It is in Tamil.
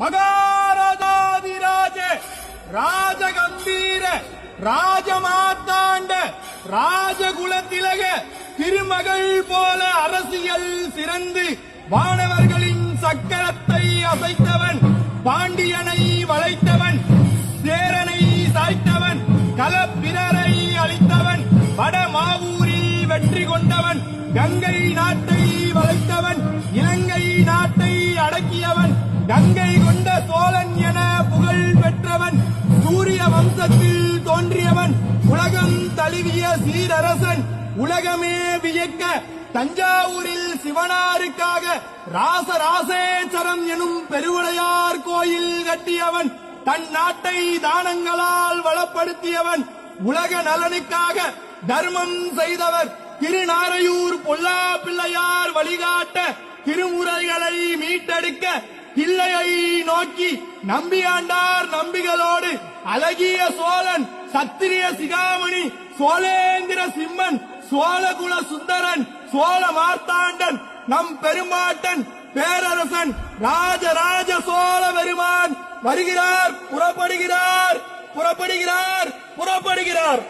மகாராஜாதிராஜ ராஜகம்பீர ராஜமாத்தாண்ட ராஜகுலத்திலக திருமகள் போல அரசியல் சிறந்து வானவர்களின் சக்கரத்தை அசைத்தவன் பாண்டியனை வளைத்தவன் சேரனை சாய்த்தவன் கலப்பிரரை அளித்தவன் வடமாவூரி வெற்றி கொண்டவன் கங்கை நாட்டை வளைத்தவன் இலங்கை நாட்டை அடக்கியவன். கங்கை கொண்ட சோழன் என புகழ் பெற்றவன் சூரிய வம்சத்தில் தோன்றியவன் உலகம் தழுவிய சீரரசன் உலகமே வியக்க தஞ்சாவூரில் சிவனாருக்காக ராசராசேச்சரம் எனும் பெருவுடையார் கோயில் கட்டியவன் தன் நாட்டை தானங்களால் வளப்படுத்தியவன் உலக நலனுக்காக தர்மம் செய்தவர் திருநாரையூர் பொல்லா பிள்ளையார் வழிகாட்ட திருமுறைகளை மீட்டெடுக்க இல்லையை நோக்கி நம்பியாண்டார் நம்பிகளோடு அழகிய சோழன் சத்திரிய சிகாமணி சோழேந்திர சிம்மன் சோழகுல சுந்தரன் சோழ மார்த்தாண்டன் நம் பெருமாட்டன் பேரரசன் ராஜராஜ சோழ பெருமான் வருகிறார் புறப்படுகிறார் புறப்படுகிறார் புறப்படுகிறார்.